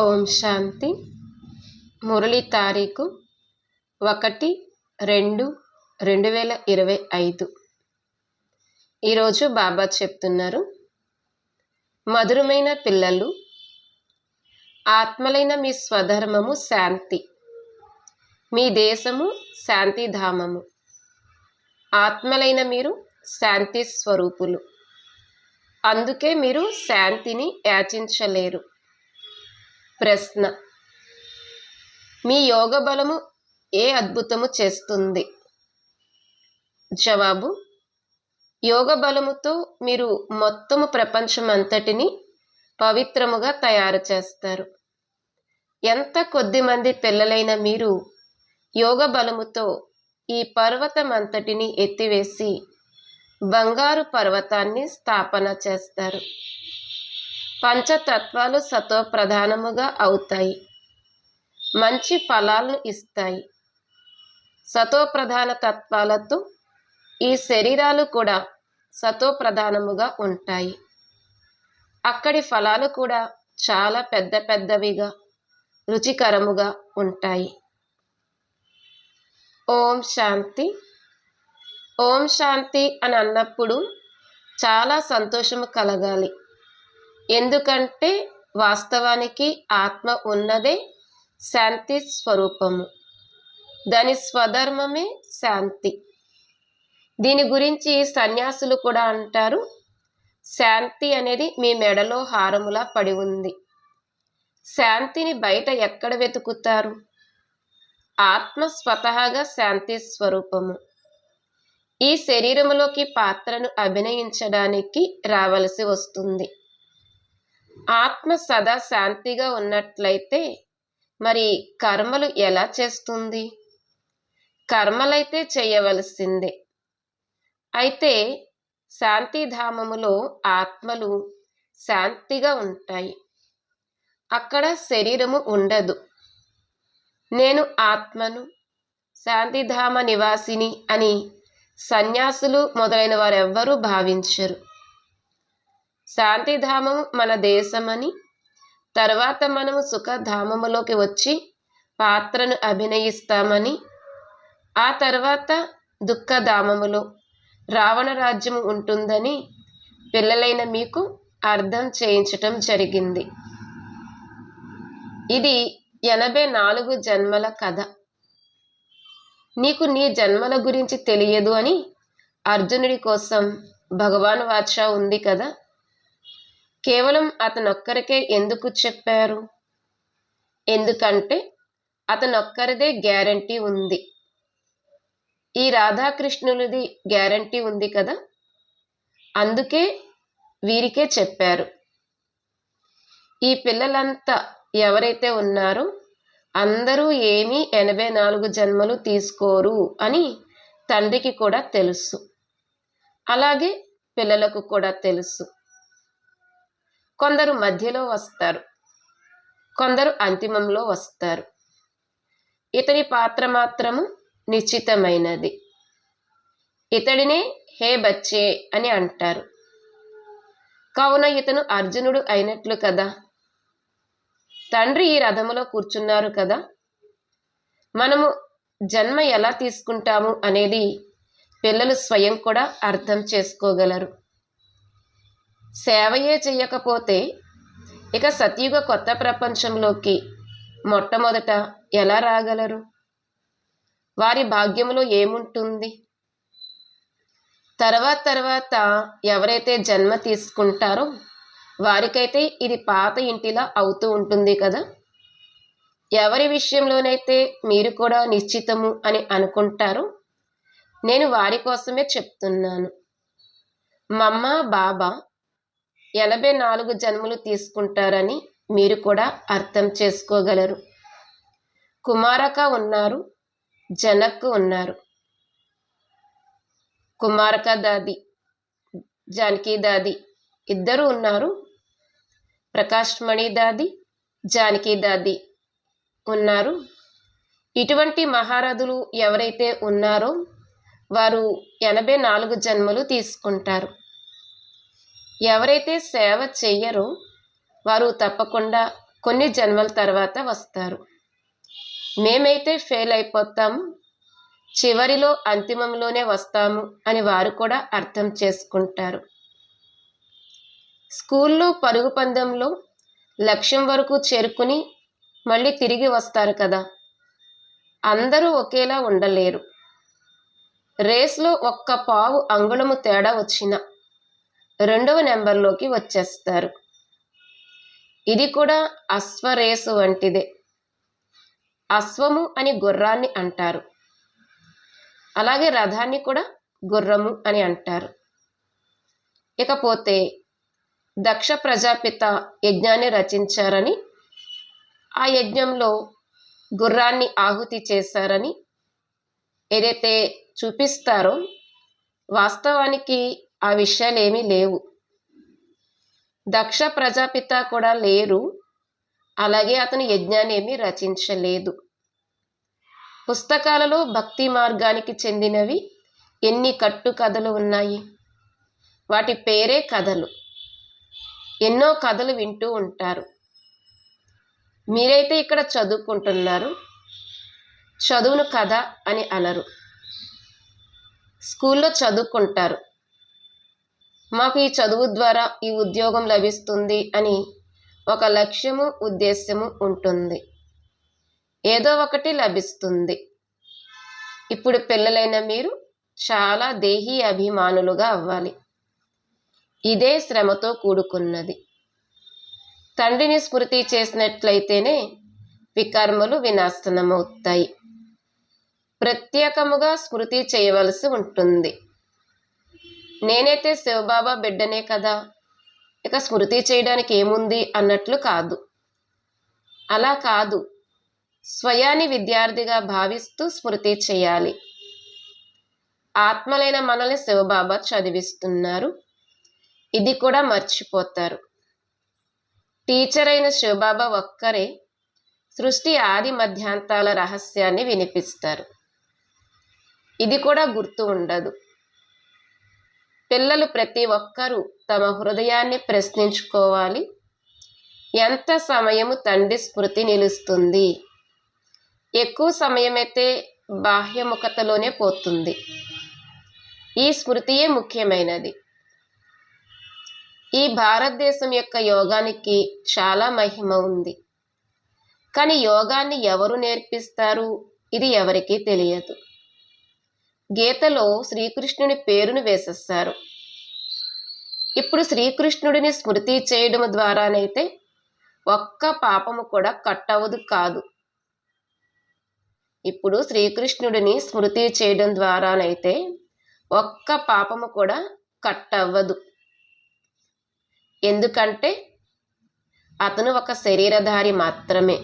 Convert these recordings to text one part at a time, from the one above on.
ఓం శాంతి. మురళి తారీఖు ఒకటి రెండు రెండు వేల ఇరవై ఐదు. ఈరోజు బాబా చెప్తున్నారు మధురమైన పిల్లలు ఆత్మలైన మీ స్వధర్మము శాంతి మీ దేశము శాంతిధామము ఆత్మలైన మీరు శాంతి స్వరూపులు అందుకే మీరు శాంతిని యాచించలేరు. ప్రశ్న. మీ యోగ బలము ఏ అద్భుతము చేస్తుంది? జవాబు యోగ బలముతో మీరు మొత్తము ప్రపంచం అంతటిని పవిత్రముగా తయారు చేస్తారు. ఎంత కొద్ది మంది పిల్లలైన మీరు యోగ బలముతో ఈ పర్వతం అంతటిని ఎత్తివేసి బంగారు పర్వతాన్ని స్థాపన చేస్తారు. పంచతత్వాలు సతో ప్రధానముగా అవుతాయి. మంచి ఫలాలను ఇస్తాయి. సతో ప్రధాన తత్వాలతో ఈ శరీరాలు కూడా సతో ప్రధానముగా ఉంటాయి. అక్కడి ఫలాలు కూడా చాలా పెద్ద పెద్దవిగా రుచికరముగా ఉంటాయి. ఓం శాంతి. ఓం శాంతి అని అన్నప్పుడు చాలా సంతోషము కలగాలి. ఎందుకంటే వాస్తవానికి ఆత్మ ఉన్నదే శాంతి స్వరూపము. దాని స్వధర్మమే శాంతి. దీని గురించి సన్యాసులు కూడా అంటారు శాంతి అనేది మీ మెడలో హారములా పడి ఉంది. శాంతిని బయట ఎక్కడ వెతుకుతారు? ఆత్మ స్వతహాగా శాంతి స్వరూపము. ఈ శరీరములోకి పాత్రను అభినయించడానికి రావలసి వస్తుంది. ఆత్మ సదా శాంతిగా ఉన్నట్లయితే మరి కర్మలు ఎలా చేస్తుంది? కర్మలైతే చేయవలసిందే. అయితే శాంతిధామములో ఆత్మలు శాంతిగా ఉంటాయి. అక్కడ శరీరము ఉండదు. నేను ఆత్మను శాంతిధామ నివాసిని అని సన్యాసులు మొదలైన వారెవ్వరూ భావించరు. శాంతిధామము మన దేశమని తర్వాత మనము సుఖధామములోకి వచ్చి పాత్రను అభినయిస్తామని ఆ తర్వాత దుఃఖధామములో రావణ రాజ్యము ఉంటుందని పిల్లలైన మీకు అర్థం చేయించటం జరిగింది. ఇది ఎనభై నాలుగు జన్మల కథ. నీకు నీ జన్మల గురించి తెలియదు అని అర్జునుడి కోసం భగవాన్ వాచ ఉంది కదా? కేవలం అతనొక్కరికే ఎందుకు చెప్పారు? ఎందుకంటే అతనొక్కరిదే గ్యారంటీ ఉంది. ఈ రాధాకృష్ణులది గ్యారంటీ ఉంది కదా? అందుకే వీరికే చెప్పారు. ఈ పిల్లలంతా ఎవరైతే ఉన్నారో అందరూ ఏమీ ఎనభై నాలుగు జన్మలు తీసుకోరు అని తండ్రికి కూడా తెలుసు. అలాగే పిల్లలకు కూడా తెలుసు. కొందరు మధ్యలో వస్తారు. కొందరు అంతిమంలో వస్తారు. ఇతని పాత్ర మాత్రము నిశ్చితమైనది. ఇతడినే హే బచ్చే అని అంటారు. కావున ఇతను అర్జునుడు అయినట్లు కదా? తండ్రి ఈ రథములో కూర్చున్నారు కదా? మనము జన్మ ఎలా తీసుకుంటాము అనేది పిల్లలు స్వయం కూడా అర్థం చేసుకోగలరు. సేవయే చేయకపోతే ఇక సతయుగ కొత్త ప్రపంచంలోకి మొట్టమొదట ఎలా రాగలరు? వారి భాగ్యంలో ఏముంటుంది? తర్వాత తర్వాత ఎవరైతే జన్మ తీసుకుంటారో వారికైతే ఇది పాత ఇంటిలా అవుతూ ఉంటుంది కదా? ఎవరి విషయంలోనైతే మీరు కూడా నిశ్చితము అని అనుకుంటారో నేను వారి కోసమే చెప్తున్నాను. మమ్మ బాబా ఎనభై నాలుగు జన్మలు తీసుకుంటారని మీరు కూడా అర్థం చేసుకోగలరు. కుమారక ఉన్నారు జనక్ ఉన్నారు. కుమారక దాది జానకి దాది ఇద్దరు ఉన్నారు. ప్రకాష్మణి దాది జానకి దాది ఉన్నారు. ఇటువంటి మహారథులు ఎవరైతే ఉన్నారో వారు ఎనభై నాలుగు జన్మలు తీసుకుంటారు. ఎవరైతే సేవ చెయ్యరో వారు తప్పకుండా కొన్ని జన్మల తర్వాత వస్తారు. మేమైతే ఫెయిల్ అయిపోతాము. చివరిలో అంతిమంలోనే వస్తాము అని వారు కూడా అర్థం చేసుకుంటారు. స్కూల్లో పరుగు పందెంలో లక్ష్యం వరకు చేరుకుని మళ్ళీ తిరిగి వస్తారు కదా. అందరూ ఒకేలా ఉండలేరు. రేస్లో ఒక్క పావు అంగుళము తేడా వచ్చిన రెండవ నెంబర్లోకి వచ్చేస్తారు. ఇది కూడా అశ్వరేసు వంటిదే. అశ్వము అని గుర్రాన్ని అంటారు. అలాగే రథాన్ని కూడా గుర్రము అని అంటారు. ఇకపోతే దక్ష ప్రజాపిత యజ్ఞాన్ని రచించారని ఆ యజ్ఞంలో గుర్రాన్ని ఆహుతి చేశారని ఏదైతే చూపిస్తారో వాస్తవానికి ఆ విషయాలేమీ లేవు. దక్ష ప్రజాపిత కూడా లేరు. అలాగే అతను యజ్ఞాన్ని ఏమీ రచించలేదు. పుస్తకాలలో భక్తి మార్గానికి చెందినవి ఎన్ని కట్టు కథలు ఉన్నాయి? వాటి పేరే కథలు. ఎన్నో కథలు వింటూ ఉంటారు. మీరైతే ఇక్కడ చదువుకుంటున్నారు. చదువును కథ అని అనరు. స్కూల్లో చదువుకుంటారు. మాకు ఈ చదువు ద్వారా ఈ ఉద్యోగం లభిస్తుంది అని ఒక లక్ష్యము ఉద్దేశ్యము ఉంటుంది. ఏదో ఒకటి లభిస్తుంది. ఇప్పుడు పిల్లలైన మీరు చాలా దేహీ అభిమానులుగా అవ్వాలి. ఇదే శ్రమతో కూడుకున్నది. తండ్రిని స్మృతి చేసినట్లయితేనే వికర్మలు వినాశనమవుతాయి. ప్రత్యేకముగా స్మృతి చేయవలసి ఉంటుంది. నేనైతే శివబాబా బిడ్డనే కదా. ఇక స్మృతి చేయడానికి ఏముంది అన్నట్లు కాదు. అలా కాదు. స్వయాన్ని విద్యార్థిగా భావిస్తూ స్మృతి చేయాలి. ఆత్మలైన మనల్ని శివబాబా చదివిస్తున్నారు. ఇది కూడా మర్చిపోతారు. టీచర్ అయిన శివబాబా ఒక్కరే సృష్టి ఆది మధ్యాంతాల రహస్యాన్ని వినిపిస్తారు. ఇది కూడా గుర్తు ఉండదు. పిల్లలు ప్రతి ఒక్కరూ తమ హృదయాన్ని ప్రశ్నించుకోవాలి. ఎంత సమయము తండ్రి స్మృతి నిలుస్తుంది? ఎక్కువ సమయమైతే బాహ్యముఖతలోనే పోతుంది. ఈ స్మృతియే ముఖ్యమైనది. ఈ భారతదేశం యొక్క యోగానికి చాలా మహిమ ఉంది. కానీ యోగాన్ని ఎవరు నేర్పిస్తారు? ఇది ఎవరికీ తెలియదు. గీతలో శ్రీకృష్ణుని పేరును వేసేస్తారు. ఇప్పుడు శ్రీకృష్ణుడిని స్మృతి చేయడం ద్వారానైతే ఒక్క పాపము కూడా కట్ అవ్వదు కాదు. ఇప్పుడు శ్రీకృష్ణుడిని స్మృతి చేయడం ద్వారానైతే ఒక్క పాపము కూడా కట్ అవ్వదు ఎందుకంటే అతను ఒక శరీరధారి మాత్రమే.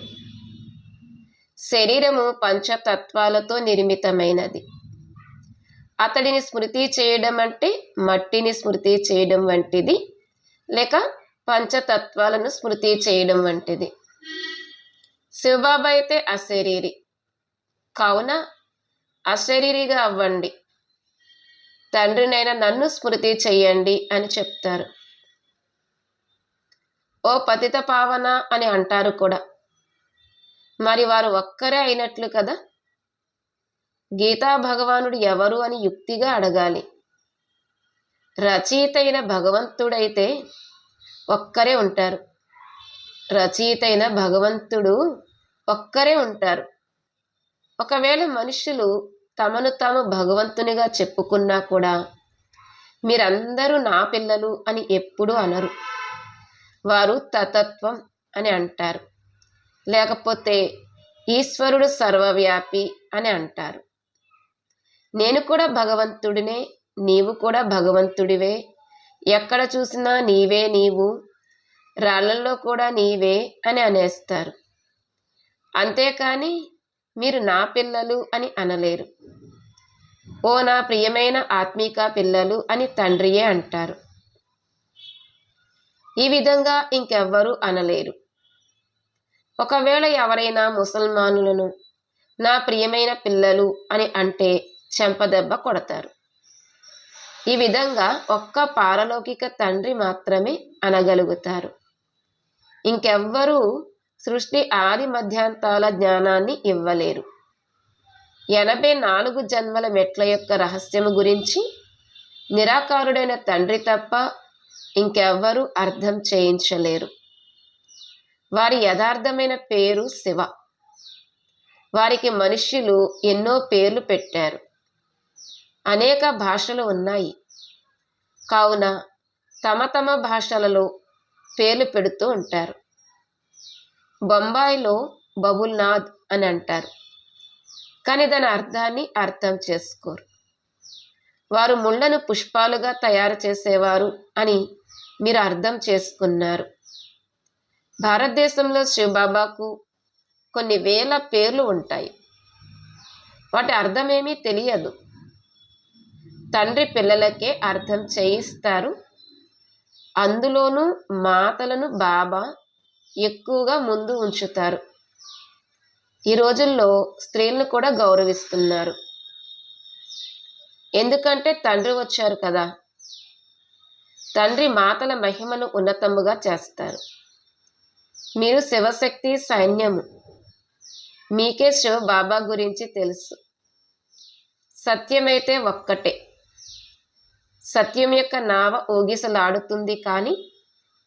శరీరము పంచతత్వాలతో నిర్మితమైనది. అతడిని స్మృతి చేయడం అంటే మట్టిని స్మృతి చేయడం వంటిది లేక పంచతత్వాలను స్మృతి చేయడం వంటిది. శివబాబా అయితే అశరీరి. కావున అశరీరిగా అవ్వండి. తండ్రినైనా నన్ను స్మృతి చెయ్యండి అని చెప్తారు. ఓ పతిత పావన అని అంటారు కూడా. మరి వారు ఒక్కరే అయినట్లు కదా? గీతా భగవానుడు ఎవరు అని యుక్తిగా అడగాలి. రచయిత అయిన భగవంతుడైతే ఒక్కరే ఉంటారు. రచయితైన భగవంతుడు ఒక్కరే ఉంటారు. ఒకవేళ మనుషులు తమను తాము భగవంతునిగా చెప్పుకున్నా కూడా మీరందరూ నా పిల్లలు అని ఎప్పుడూ అనరు. వారు తతత్వం అని అంటారు. లేకపోతే ఈశ్వరుడు సర్వవ్యాపి అని అంటారు. నేను కూడా భగవంతుడినే నీవు కూడా భగవంతుడివే. ఎక్కడ చూసినా నీవే నీవు రాళ్ళల్లో కూడా నీవే అని అనేస్తారు. అంతేకాని మీరు నా పిల్లలు అని అనలేరు. ఓ నా ప్రియమైన ఆత్మీక పిల్లలు అని తండ్రియే అంటారు. ఈ విధంగా ఇంకెవ్వరూ అనలేరు. ఒకవేళ ఎవరైనా ముసల్మానులను నా ప్రియమైన పిల్లలు అని అంటే చెంపదెబ్బ కొడతారు. ఈ విధంగా ఒక్క పారలౌకిక తండ్రి మాత్రమే అనగలుగుతారు. ఇంకెవ్వరూ సృష్టి ఆది మధ్యాంతాల జ్ఞానాన్ని ఇవ్వలేరు. ఎనభై నాలుగు జన్మల మెట్ల యొక్క రహస్యము గురించి నిరాకారుడైన తండ్రి తప్ప ఇంకెవ్వరూ అర్థం చేయించలేరు. వారి యథార్థమైన పేరు శివ. వారికి మనుష్యులు ఎన్నో పేర్లు పెట్టారు. అనేక భాషలు ఉన్నాయి. కావున తమ తమ భాషలలో పేర్లు పెడుతూ ఉంటారు. బొంబాయిలో బబుల్నాథ్ అని అంటారు. కానీ దాని అర్థాన్ని అర్థం చేసుకోరు. వారు ముళ్ళను పుష్పాలుగా తయారు చేసేవారు అని మీరు అర్థం చేసుకున్నారు. భారతదేశంలో శివబాబాకు కొన్ని వేల పేర్లు ఉంటాయి. వాటి అర్థమేమీ తెలియదు. తండ్రి పిల్లలకే అర్థం చేయిస్తారు. అందులోనూ మాతలను బాబా ఎక్కువగా ముందు ఉంచుతారు. ఈ రోజుల్లో స్త్రీలను కూడా గౌరవిస్తున్నారు. ఎందుకంటే తండ్రి వచ్చారు కదా. తండ్రి మాతల మహిమను ఉన్నతముగా చేస్తారు. మీరు శివశక్తి సైన్యము. మీకే శివ బాబా గురించి తెలుసు. సత్యమైతే ఒక్కటే. సత్యం యొక్క నావ ఊగిసలాడుతుంది కానీ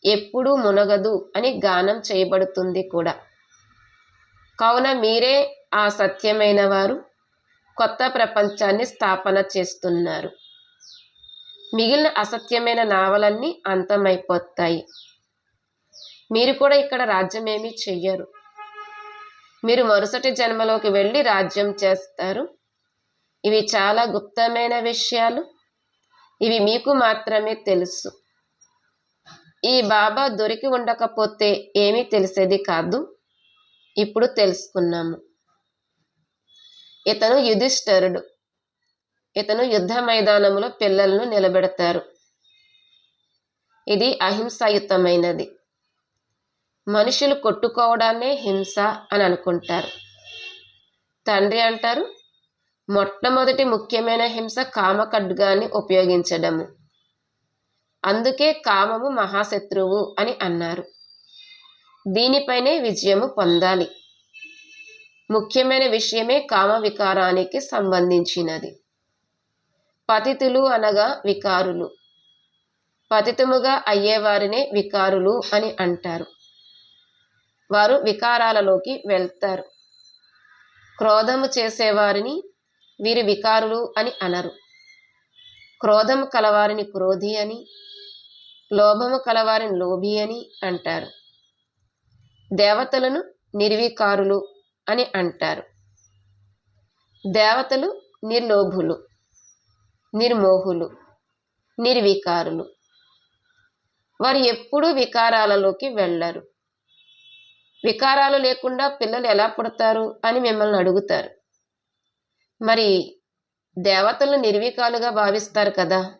ఎప్పుడూ మునగదు అని గానం చేయబడుతుంది కూడా. కావున మీరే ఆ సత్యమైన వారు కొత్త ప్రపంచాన్ని స్థాపన చేస్తున్నారు. మిగిలిన అసత్యమైన నావలన్నీ అంతమైపోతాయి. మీరు కూడా ఇక్కడ రాజ్యం ఏమీ చెయ్యరు. మీరు మరుసటి జన్మలోకి వెళ్ళి రాజ్యం చేస్తారు. ఇవి చాలా గుప్తమైన విషయాలు. ఇవి మీకు మాత్రమే తెలుసు. ఈ బాబా దొరికి ఉండకపోతే ఏమీ తెలిసేది కాదు. ఇప్పుడు తెలుసుకున్నాము. ఇతను యుధిష్ఠరుడు. ఇతను యుద్ధ మైదానంలో పిల్లలను నిలబెడతారు. ఇది అహింసాయుతమైనది. మనుషులు కొట్టుకోవడాన్నే హింస అని అనుకుంటారు. తండ్రి అంటారు మొట్టమొదటి ముఖ్యమైన హింస కామ ఖడ్గాన్ని ఉపయోగించడము. అందుకే కామము మహాశత్రువు అని అన్నారు. దీనిపైనే విజయము పొందాలి. ముఖ్యమైన విషయమే కామ వికారానికి సంబంధించినది. పతితులు అనగా వికారులు. పతితముగా అయ్యేవారినే వికారులు అని అంటారు. వారు వికారాలలోకి వెళ్తారు. క్రోధము చేసేవారిని వీరు వికారులు అని అనరు. క్రోధము కలవారిని క్రోధి అని లోభము కలవారిని లోభి అని అంటారు. దేవతలను నిర్వికారులు అని అంటారు. దేవతలు నిర్లోభులు నిర్మోహులు నిర్వికారులు. వారు ఎప్పుడూ వికారాలలోకి వెళ్ళరు. వికారాలు లేకుండా పిల్లలు ఎలా పుడతారు అని మిమ్మల్ని అడుగుతారు. మరి దేవతలను నిర్వీకాలుగా భావిస్తారు కదా.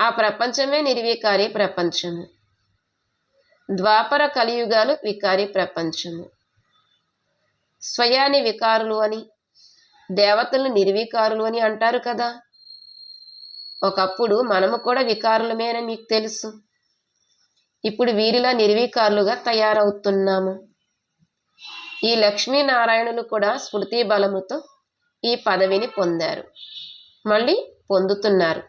ఆ ప్రపంచమే నిర్వీకారి ప్రపంచము. ద్వాపర కలియుగాలు వికారి ప్రపంచము. స్వయాని వికారులు అని దేవతలను నిర్వీకారులు అని అంటారు కదా. ఒకప్పుడు మనము కూడా వికారులమేనని మీకు తెలుసు. ఇప్పుడు వీరిలా నిర్వీకారులుగా తయారవుతున్నాము. ఈ లక్ష్మీనారాయణులు కూడా స్మృతి బలముతో ఈ పదవిని పొందారు. మళ్ళీ పొందుతున్నారు.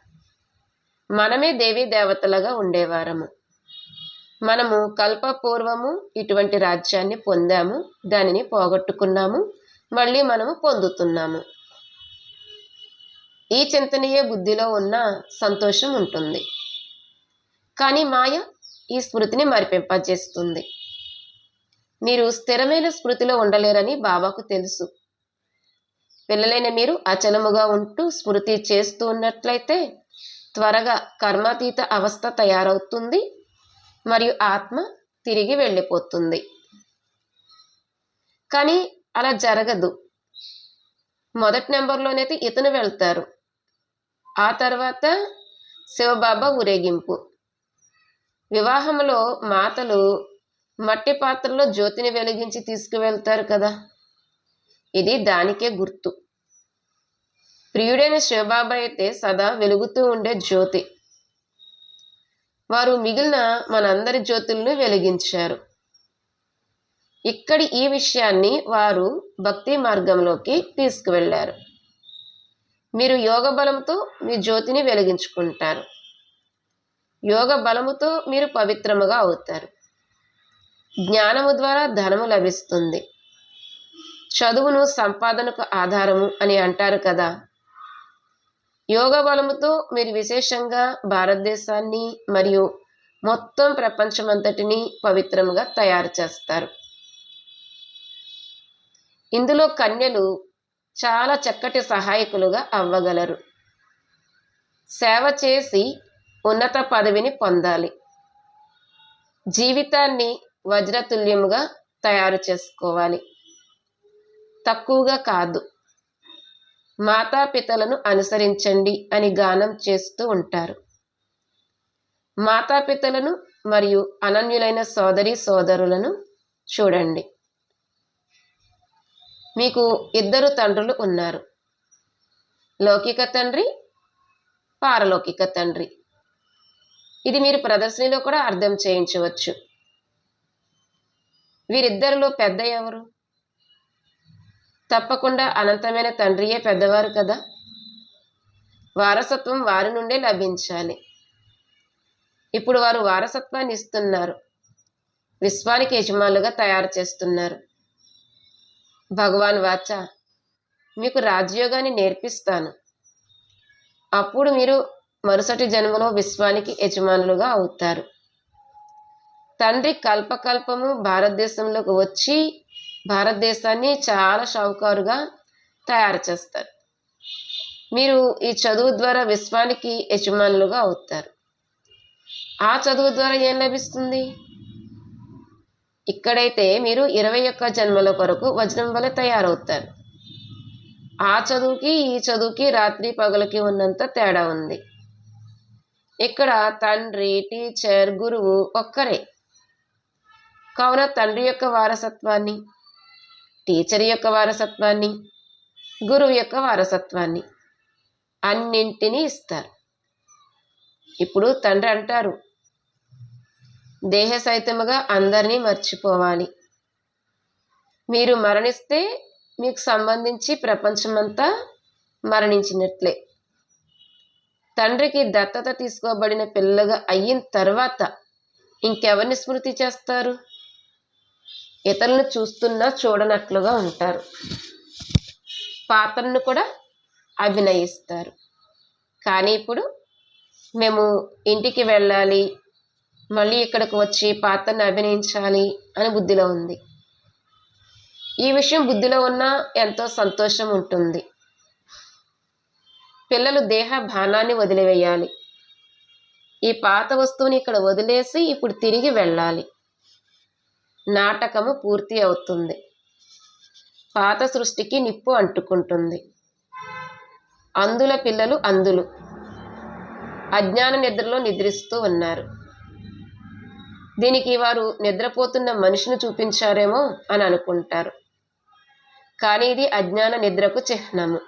మనమే దేవీ దేవతలుగా ఉండేవారము. మనము కల్పపూర్వము ఇటువంటి రాజ్యాన్ని పొందాము దానిని పోగొట్టుకున్నాము మళ్ళీ మనము పొందుతున్నాము. ఈ చింతనీయ బుద్ధిలో ఉన్న సంతోషం ఉంటుంది. కానీ మాయ ఈ స్మృతిని మరిపింపజేస్తుంది. మీరు స్థిరమైన స్మృతిలో ఉండలేరని బాబాకు తెలుసు. పిల్లలైన మీరు అచలముగా ఉంటూ స్మృతి చేస్తూ ఉన్నట్లయితే త్వరగా కర్మాతీత అవస్థ తయారవుతుంది మరియు ఆత్మ తిరిగి వెళ్ళిపోతుంది. కానీ అలా జరగదు. మొదటి నెంబర్లోనైతే ఇతను వెళ్తారు. ఆ తర్వాత శివబాబా ఊరేగింపు. వివాహంలో మాతలు మట్టి పాత్రలో జ్యోతిని వెలిగించి తీసుకువెళ్తారు కదా. ఇది దానికే గుర్తు. ప్రియుడైన శివబాబా అయితే సదా వెలుగుతూ ఉండే జ్యోతి. వారు మిగిలిన మనందరి జ్యోతులను వెలిగించారు. ఇక్కడి ఈ విషయాన్ని వారు భక్తి మార్గంలోకి తీసుకువెళ్ళారు. మీరు యోగ బలంతో మీ జ్యోతిని వెలిగించుకుంటారు. యోగ బలముతో మీరు పవిత్రముగా అవుతారు. జ్ఞానము ద్వారా ధనము లభిస్తుంది. చదువును సంపాదనకు ఆధారము అని అంటారు కదా. యోగ బలముతో మీరు విశేషంగా భారతదేశాన్ని మరియు మొత్తం ప్రపంచమంతటిని పవిత్రముగా తయారు చేస్తారు. ఇందులో కన్యలు చాలా చక్కటి సహాయకులుగా అవ్వగలరు. సేవ చేసి ఉన్నత పదవిని పొందాలి. జీవితాన్ని వజ్రతుల్యముగా తయారు చేసుకోవాలి. తక్కువగా కాదు. మాతాపితలను అనుసరించండి అని గానం చేస్తూ ఉంటారు. మాతాపితలను మరియు అనన్యులైన సోదరి సోదరులను చూడండి. మీకు ఇద్దరు తండ్రులు ఉన్నారు. లౌకిక తండ్రి పారలౌకిక తండ్రి. ఇది మీరు ప్రదర్శనలో కూడా అర్థం చేయించవచ్చు. వీరిద్దరిలో పెద్ద ఎవరు? తప్పకుండా అనంతమైన తండ్రియే పెద్దవారు కదా. వారసత్వం వారి నుండే లభించాలి. ఇప్పుడు వారు వారసత్వాన్ని ఇస్తున్నారు. విశ్వానికి యజమానులుగా తయారు చేస్తున్నారు. భగవాన్ వాచ మీకు రాజయోగాన్ని నేర్పిస్తాను. అప్పుడు మీరు మరుసటి జన్మలో విశ్వానికి యజమానులుగా అవుతారు. తండ్రి కల్పకల్పము భారతదేశంలోకి వచ్చి భారతదేశాన్ని చాలా షావుకారుగా తయారు చేస్తారు. మీరు ఈ చదువు ద్వారా విశ్వానికి యజమానులుగా అవుతారు. ఆ చదువు ద్వారా ఏం లభిస్తుంది? ఇక్కడైతే మీరు ఇరవై ఒక్క జన్మల కొరకు వజ్రం వల్ల తయారవుతారు. ఆ చదువుకి ఈ చదువుకి రాత్రి పగలకి ఉన్నంత తేడా ఉంది. ఇక్కడ తండ్రి టీచర్ గురువు ఒక్కరే. కావున తండ్రి యొక్క వారసత్వాన్ని టీచర్ యొక్క వారసత్వాన్ని గురువు యొక్క వారసత్వాన్ని అన్నింటినీ ఇస్తారు. ఇప్పుడు తండ్రి అంటారు దేహ సహితముగా అందరినీ మర్చిపోవాలి. మీరు మరణిస్తే మీకు సంబంధించి ప్రపంచమంతా మరణించినట్లే. తండ్రికి దత్తత తీసుకోబడిన పిల్లగా అయిన తర్వాత ఇంకెవరిని స్మృతి చేస్తారు? ఇతరులను చూస్తున్నా చూడనట్లుగా ఉంటారు. పాత్రను కూడా అభినయిస్తారు. కానీ ఇప్పుడు మేము ఇంటికి వెళ్ళాలి మళ్ళీ ఇక్కడికి వచ్చి పాత్రను అభినయించాలి అని బుద్ధిలో ఉంది. ఈ విషయం బుద్ధిలో ఉన్న ఎంతో సంతోషం ఉంటుంది. పిల్లలు దేహ భానాన్ని వదిలివేయాలి. ఈ పాత వస్తువుని ఇక్కడ వదిలేసి ఇప్పుడు తిరిగి వెళ్ళాలి. నాటకము పూర్తి అవుతుంది. పాత సృష్టికి నిప్పు అంటుకుంటుంది. అందుల పిల్లలు అందులు. అజ్ఞాన నిద్రలో నిద్రిస్తూ ఉన్నారు. దీనికి వారు నిద్రపోతున్న మనిషిని చూపించారేమో అని అనుకుంటారు. కానీ ఇది అజ్ఞాన నిద్రకు చిహ్నము.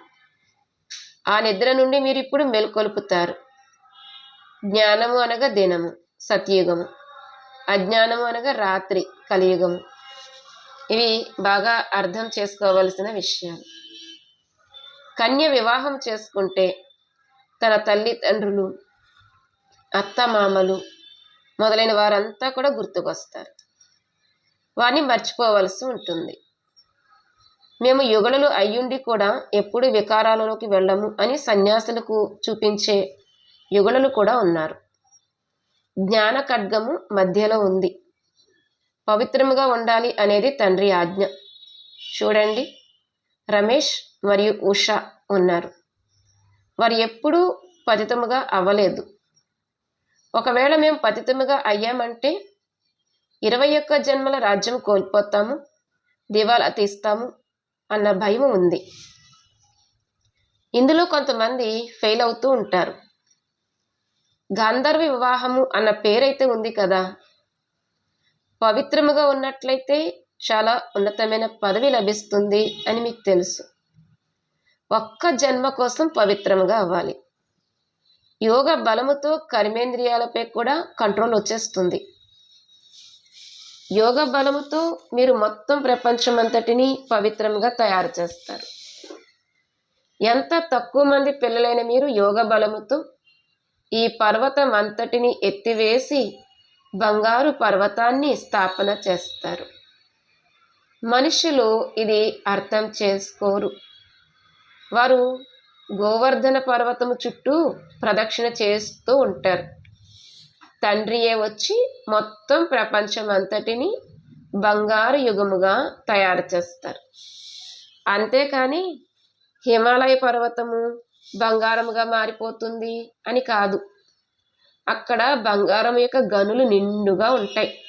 ఆ నిద్ర నుండి మీరు ఇప్పుడు మెలుకొల్పుతారు. జ్ఞానము అనగా దినము సత్యుగము అజ్ఞానం అనగా రాత్రి కలియుగం ఇవి బాగా అర్థం చేసుకోవలసిన విషయాలు. కన్య వివాహం చేసుకుంటే తన తల్లిదండ్రులు అత్తమామలు మొదలైన వారంతా కూడా గుర్తుకొస్తారు. వారిని మర్చిపోవలసి ఉంటుంది. మేము యుగళలు అయ్యుండి కూడా ఎప్పుడు వికారాలలోకి వెళ్ళము అని సన్యాసులకు చూపించే యుగళలు కూడా ఉన్నారు. జ్ఞాన ఖడ్గము మధ్యలో ఉంది. పవిత్రముగా ఉండాలి అనేది తండ్రి ఆజ్ఞ. చూడండి. రమేష్ మరియు ఉష ఉన్నారు. వారు ఎప్పుడూ పతితముగా అవ్వలేదు. ఒకవేళ మేము పతితముగా అయ్యామంటే ఇరవై ఒక్క జన్మల రాజ్యం కోల్పోతాము దివాలా తీస్తాము అన్న భయం ఉంది. ఇందులో కొంతమంది ఫెయిల్ అవుతూ ఉంటారు. గాంధర్వ వివాహము అన్న పేరైతే ఉంది కదా. పవిత్రముగా ఉన్నట్లయితే చాలా ఉన్నతమైన పదవి లభిస్తుంది అని మీకు తెలుసు. ఒక్క జన్మ కోసం పవిత్రముగా అవ్వాలి. యోగ బలముతో కర్మేంద్రియాలపై కూడా కంట్రోల్ వచ్చేస్తుంది. యోగ బలముతో మీరు మొత్తం ప్రపంచం అంతటిని పవిత్రంగా తయారు చేస్తారు. ఎంత తక్కువ మంది పిల్లలైన మీరు యోగ బలముతో ఈ పర్వతం అంతటిని ఎత్తివేసి బంగారు పర్వతాన్ని స్థాపన చేస్తారు. మనుషులు ఇది అర్థం చేసుకోరు. వారు గోవర్ధన పర్వతము చుట్టూ ప్రదక్షిణ చేస్తూ ఉంటారు. తండ్రియే వచ్చి మొత్తం ప్రపంచం అంతటిని బంగారు యుగముగా తయారు చేస్తారు. అంతేకాని హిమాలయ పర్వతము బంగారముగా మారిపోతుంది అని కాదు. అక్కడ బంగారం యొక్క గనులు నిండుగా ఉంటాయి.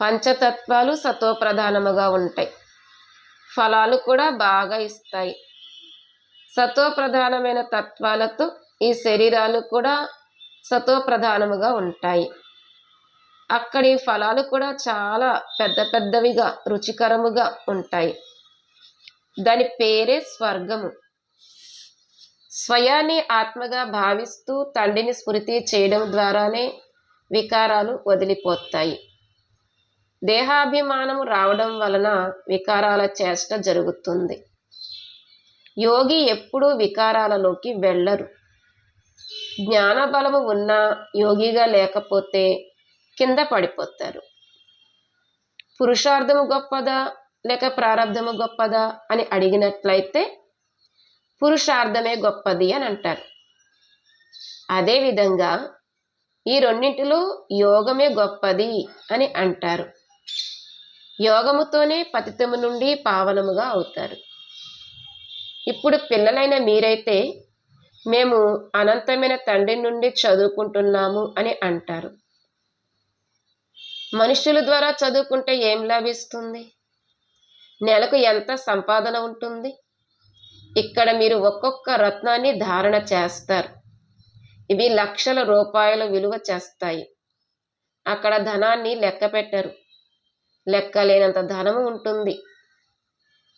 పంచతత్వాలు సతోప్రధానముగా ఉంటాయి. ఫలాలు కూడా బాగా ఇస్తాయి. సతోప్రధానమైన తత్వాలతో ఈ శరీరాలు కూడా సతోప్రధానముగా ఉంటాయి. అక్కడి ఫలాలు కూడా చాలా పెద్ద పెద్దవిగా రుచికరముగా ఉంటాయి. దాని పేరే స్వర్గము. స్వయాన్ని ఆత్మగా భావిస్తూ తండ్రిని స్మృతి చేయడం ద్వారానే వికారాలు వదిలిపోతాయి. దేహాభిమానం రావడం వలన వికారాల చేష్ట జరుగుతుంది. యోగి ఎప్పుడూ వికారాలలోకి వెళ్ళరు. జ్ఞానబలము ఉన్న యోగిగా లేకపోతే కింద పడిపోతారు. పురుషార్థము గొప్పదా లేక ప్రారంధము గొప్పదా అని అడిగినట్లయితే పురుషార్థమే గొప్పది అని అంటారు. అదేవిధంగా ఈ రెండింటిలో యోగమే గొప్పది అని అంటారు. యోగముతోనే పతితము నుండి పావనముగా అవుతారు. ఇప్పుడు పిల్లలైన మీరైతే మేము అనంతమైన తండ్రి నుండి చదువుకుంటున్నాము అని అంటారు. మనుషుల ద్వారా చదువుకుంటే ఏం లభిస్తుంది? నెలకు ఎంత సంపాదన ఉంటుంది? ఇక్కడ మీరు ఒక్కొక్క రత్నాన్ని ధారణ చేస్తారు. ఇవి లక్షల రూపాయలు విలువ చేస్తాయి. అక్కడ ధనాన్ని లెక్క పెట్టరు. లెక్కలేనంత ధనము ఉంటుంది.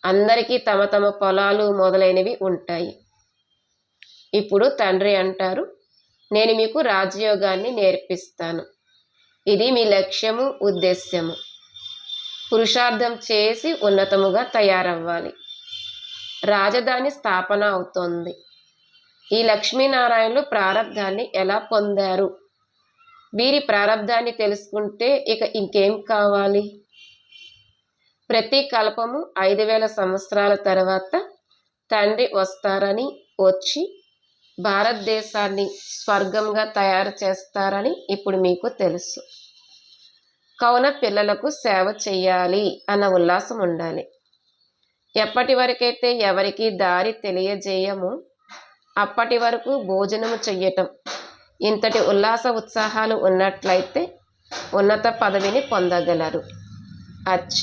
అందరికీ తమ తమ పొలాలు మొదలైనవి ఉంటాయి. ఇప్పుడు తండ్రి అంటారు నేను మీకు రాజయోగాన్ని నేర్పిస్తాను. ఇది మీ లక్ష్యము ఉద్దేశ్యము. పురుషార్థం చేసి ఉన్నతముగా తయారవ్వాలి. రాజధాని స్థాపన అవుతోంది. ఈ లక్ష్మీనారాయణులు ప్రారంధాన్ని ఎలా పొందారు? వీరి ప్రారంధాన్ని తెలుసుకుంటే ఇక ఇంకేం కావాలి? ప్రతి కల్పము ఐదు వేల సంవత్సరాల తర్వాత తండ్రి వస్తారని వచ్చి భారతదేశాన్ని స్వర్గంగా తయారు చేస్తారని ఇప్పుడు మీకు తెలుసు. కావున పిల్లలకు సేవ చేయాలి అన్న ఉల్లాసం ఉండాలి ఎప్పటి వరకైతే ఎవరికి దారి తెలియజేయము అప్పటి వరకు భోజనము చెయ్యటం. ఇంతటి ఉల్లాస ఉత్సాహాలు ఉన్నట్లయితే ఉన్నత పదవిని పొందగలరు. అచ్చ!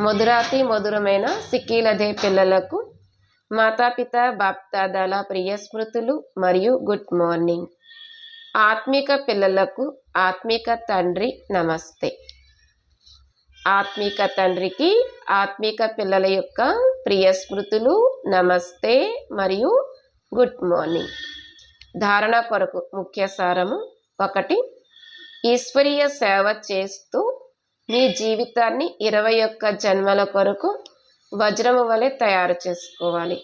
మధురాతి మధురమైన సిక్కీలదే పిల్లలకు మాతాపిత బాప్దాదాల ప్రియ స్మృతులు మరియు గుడ్ మార్నింగ్. ఆత్మిక పిల్లలకు ఆత్మిక తండ్రి నమస్తే. ఆత్మిక తండ్రికి ఆత్మిక పిల్లల యొక్క ప్రియ స్మృతులు నమస్తే మరియు గుడ్ మార్నింగ్. ధారణ కొరకు ముఖ్య సారము ఒకటి ఈశ్వరీయ సేవ చేస్తూ మీ జీవితాన్ని ఇరవై ఒక్క జన్మల కొరకు వజ్రము వలె తయారు చేసుకోవాలి.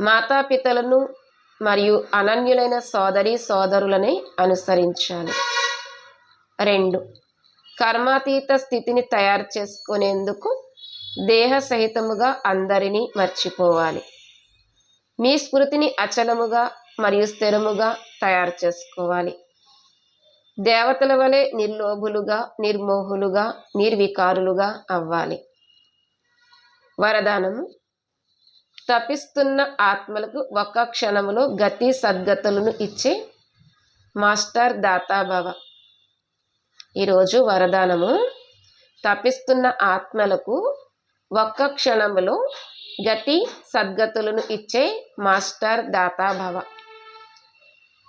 మాతాపితలను మరియు అనన్యులైన సోదరి సోదరులని అనుసరించాలి. రెండు కర్మాతీత స్థితిని తయారు చేసుకునేందుకు దేహ సహితముగా అందరినీ మర్చిపోవాలి. మీ స్మృతిని అచలముగా మరియు స్థిరముగా తయారు చేసుకోవాలి. దేవతల వలె నిర్లోభులుగా నిర్మోహులుగా నిర్వికారులుగా అవ్వాలి. వరదానము తపిస్తున్న ఆత్మలకు ఒక్క క్షణములో గతి సద్గతులను ఇచ్చే మాస్టర్ దాతాభవ. ఈరోజు వరదానము. తపిస్తున్న ఆత్మలకు ఒక్క క్షణములో గతి సద్గతులను ఇచ్చే మాస్టర్ దాతాభవ.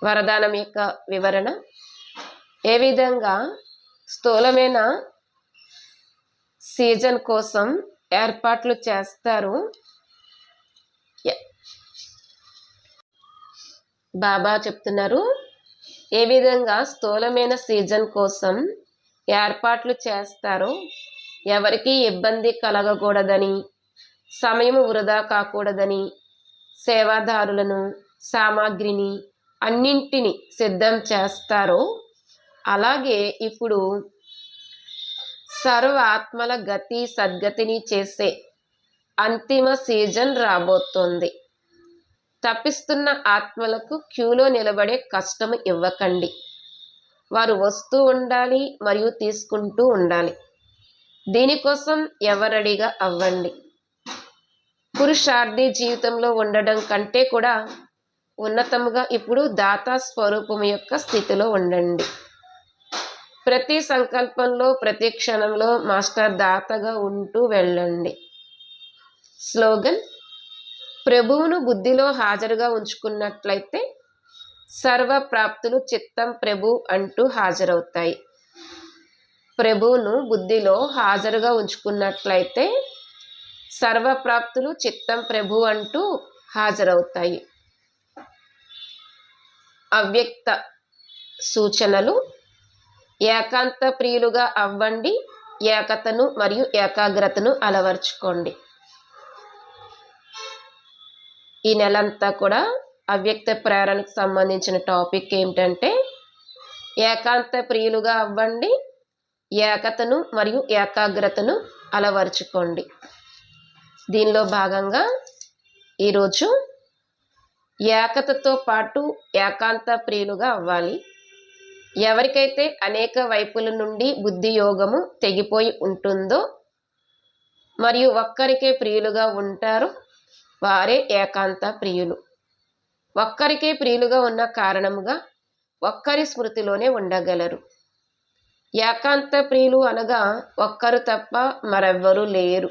వరదానం యొక్క వివరణ ఏ విధంగా స్థూలమైన సీజన్ కోసం ఏర్పాట్లు చేస్తారు? బాబా చెప్తున్నారు ఏ విధంగా స్థూలమైన సీజన్ కోసం ఏర్పాట్లు చేస్తారో ఎవరికీ ఇబ్బంది కలగకూడదని సమయం వృధా కాకూడదని సేవాదారులను సామాగ్రిని అన్నింటిని సిద్ధం చేస్తారో అలాగే ఇప్పుడు సర్వ ఆత్మల గతి సద్గతిని చేసే అంతిమ సీజన్ రాబోతోంది. తప్పిస్తున్న ఆత్మలకు క్యూలో నిలబడే కష్టం ఇవ్వకండి. వారు వస్తూ ఉండాలి మరియు తీసుకుంటూ ఉండాలి. దీనికోసం ఎవరడిగా అవ్వండి. పురుషార్థి జీవితంలో ఉండడం కంటే కూడా ఉన్నతముగా ఇప్పుడు దాతా స్వరూపం యొక్క స్థితిలో ఉండండి. ప్రతి సంకల్పంలో ప్రతి క్షణంలో మాస్టర్ దాతగా ఉంటూ వెళ్ళండి. స్లోగన్ ప్రభువును బుద్ధిలో హాజరుగా ఉంచుకున్నట్లయితే సర్వ ప్రాప్తులు చిత్తం ప్రభు అంటూ హాజరవుతాయి. ప్రభువును బుద్ధిలో హాజరుగా ఉంచుకున్నట్లయితే సర్వప్రాప్తులు చిత్తం ప్రభు అంటూ హాజరవుతాయి. అవ్యక్త సూచనలు ఏకాంత ప్రియులుగా అవ్వండి ఏకతను మరియు ఏకాగ్రతను అలవర్చుకోండి. ఈ నెల అంతా కూడా అవ్యక్త ప్రేరణకు సంబంధించిన టాపిక్ ఏమిటంటే ఏకాంత ప్రియులుగా అవ్వండి ఏకతను మరియు ఏకాగ్రతను అలవరుచుకోండి. దీనిలో భాగంగా ఈరోజు ఏకతతో పాటు ఏకాంత ప్రియులుగా అవ్వాలి. ఎవరికైతే అనేక వైపుల నుండి బుద్ధి యోగము తెగిపోయి ఉంటుందో మరియు ఒక్కరికే ప్రియులుగా ఉంటారు వారే ఏకాంత ప్రియులు. ఒక్కరికే ప్రియులుగా ఉన్న కారణముగా ఒక్కరి స్మృతిలోనే ఉండగలరు. ఏకాంత ప్రియులు అనగా ఒక్కరు తప్ప మరెవ్వరూ లేరు.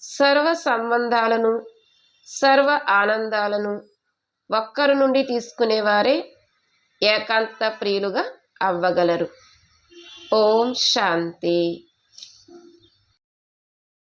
సర్వ సంబంధాలను సర్వ ఆనందాలను ఒక్కరి నుండి తీసుకునేవారే ఏకాంత ప్రియులుగా అవ్వగలరు. ఓం శాంతి.